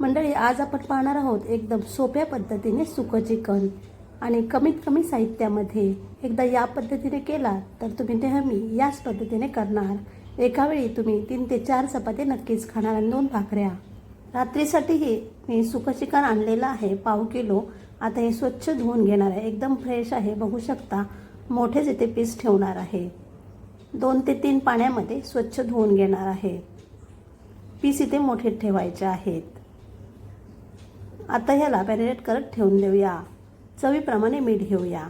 मंडळी आज आपण पाहणार आहोत एकदम सोप्या पद्धतीने सुकं चिकन आणि कमीत कमी साहित्यामध्ये एकदा या पद्धतीने केला तर तुम्ही नेहमी याच पद्धतीने करणार. एकावेळी तुम्ही तीन ते चार चपाती नक्कीच खाणार आणि दोन भाकऱ्या. रात्रीसाठीही मी सुकं चिकन आणलेलं आहे पाव किलो. आता हे स्वच्छ धुवून घेणार आहे. एकदम फ्रेश आहे बघू शकता. मोठेच इथे पीस ठेवणार आहे. दोन ते तीन पाण्यामध्ये स्वच्छ धुवून घेणार आहे. पीस इथे मोठे ठेवायचे आहेत. आता ह्याला मॅरिनेट करत ठेवून देऊया. चवीप्रमाणे मीठ घेऊया.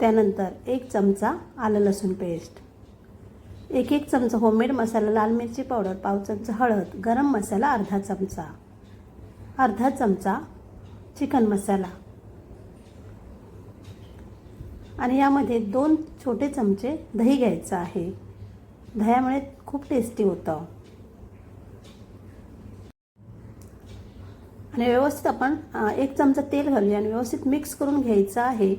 त्यानंतर एक चमचा आलं लसूण पेस्ट एक एक चमचा होममेड मसाला लाल मिरची पावडर पाव चमचा हळद गरम मसाला अर्धा चमचा. अर्धा चमचा चिकन मसाला. आणि यामध्ये दोन छोटे चमचे दही घ्यायचं आहे. दह्यामुळे खूप टेस्टी होतं. आणि व्यवस्थित आपण एक चमचा तेल घालूया आणि व्यवस्थित मिक्स करून घ्यायचं आहे.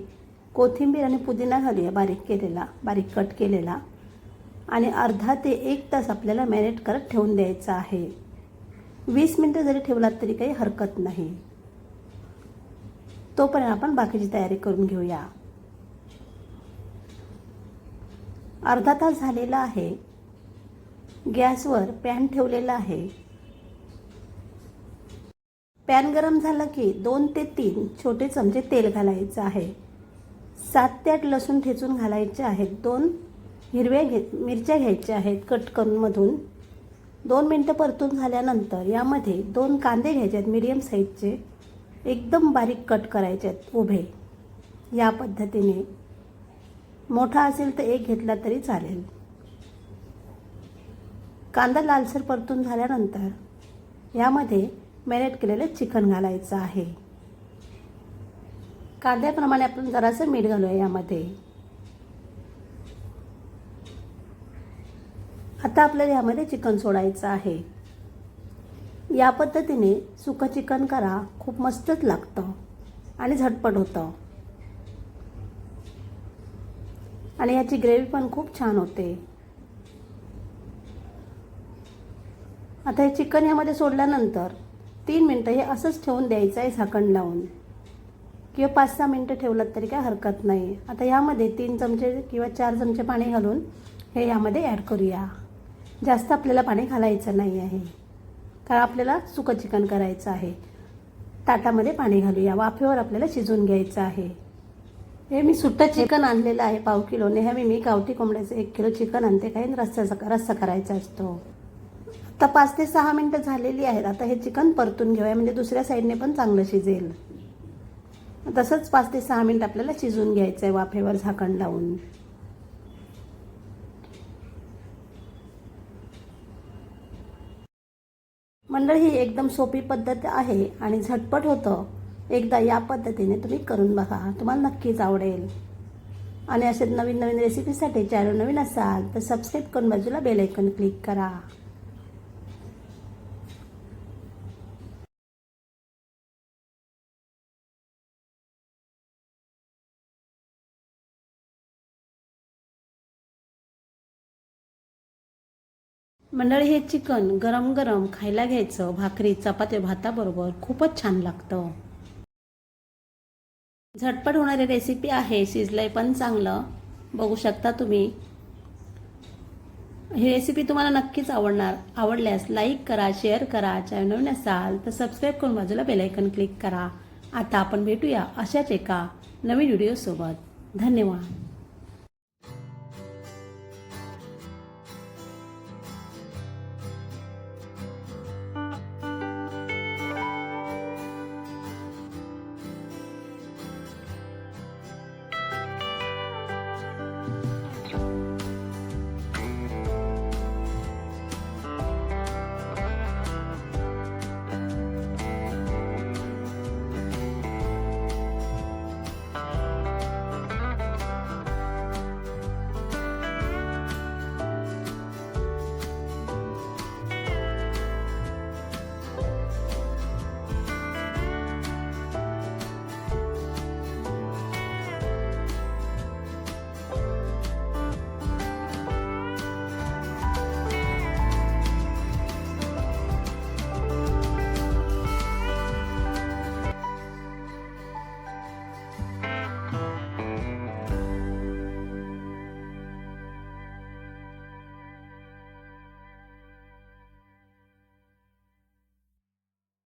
कोथिंबीर आणि पुदिना घालूया बारीक केलेला बारीक कट केलेला. आणि अर्धा ते एक तास आपल्याला मॅरिनेट करत ठेवून द्यायचं आहे. वीस मिनटं जरी ठेवलात तरी काही हरकत नाही. तोपर्यंत आपण बाकीची तयारी करून घेऊया. अर्धा तास झालेला आहे. गॅसवर पॅन ठेवलेला आहे. पॅन गरम झालं की दोन ते तीन छोटे चमचे तेल घालायचं आहे. सात ते आठ लसूण ठेचून घालायचे आहेत. दोन हिरव्या घे मिरच्या घ्यायच्या आहेत कट करून मधून दोन मिनटं परतून झाल्यानंतर यामध्ये दोन कांदे घ्यायचे आहेत मिडियम साईजचे एकदम बारीक कट करायचे आहेत उभे. या पद्धतीने. मोठा असेल तर एक घेतला तरी चालेल. कांदा लालसर परतून झाल्यानंतर यामध्ये मॅरिनेट केलेलं चिकन घालायचं आहे. कांद्याप्रमाणे आपण जरासं मीठ घालूया यामध्ये. आता आपल्याला यामध्ये चिकन सोडायचं आहे. या पद्धतीने सुकं चिकन करा खूप मस्तच लागतं आणि झटपट होतं. आणि याची ग्रेव्ही पण खूप छान होते. आता हे चिकन यामध्ये सोडल्यानंतर तीन मिनटं हे असंच ठेवून द्यायचं आहे झाकण लावून. किंवा पाच सहा मिनटं ठेवलं तरी काय हरकत नाही. आता यामध्ये तीन चमचे किंवा चार चमचे पाणी घालून हे यामध्ये ॲड करूया. जास्त आपल्याला पाणी घालायचं नाही आहे. कारण आपल्याला सुकं चिकन करायचं आहे. ताटामध्ये पाणी घालूया. वाफेवर आपल्याला शिजवून घ्यायचं आहे. हे मी सुट्टं चिकन आणलेलं आहे पाव किलो नेहमी मी गावठी कोंबड्याचं एक किलो चिकन आणते. काही रस्सा रस्सा करायचा असतो. आता पाच ते सहा मिनटं झालेली आहेत. आता हे चिकन परतून घेऊया. म्हणजे दुसऱ्या साईडने पण चांगलं शिजेल. तसंच पाच ते सहा मिनटं आपल्याला शिजून घ्यायचं आहे वाफेवर झाकण लावून. मंडळ ही एकदम सोपी पद्धत आहे आणि झटपट होतं. एकदा या पद्धतीने तुम्ही करून बघा. तुम्हाला नक्कीच आवडेल. आणि असे नवीन नवीन रेसिपीसाठी चॅनल नवीन असाल तर सबस्क्राईब करून बाजूला बेल आयकॉन क्लिक करा. मंडळी हे चिकन गरम गरम खायला घ्यायचं. भाकरी चपाती भाताबरोबर खूपच छान लागतं. झटपट होणारी रेसिपी आहे शिजलंय पण चांगलं. बघू शकता तुम्ही. ही रेसिपी तुम्हाला नक्कीच आवडणार आवडल्यास लाईक करा शेअर करा चॅनल नवीन असाल तर सबस्क्राईब करून बाजूला बेलायकन क्लिक करा. आता आपण भेटूया अशाच एका नवीन व्हिडिओसोबत धन्यवाद.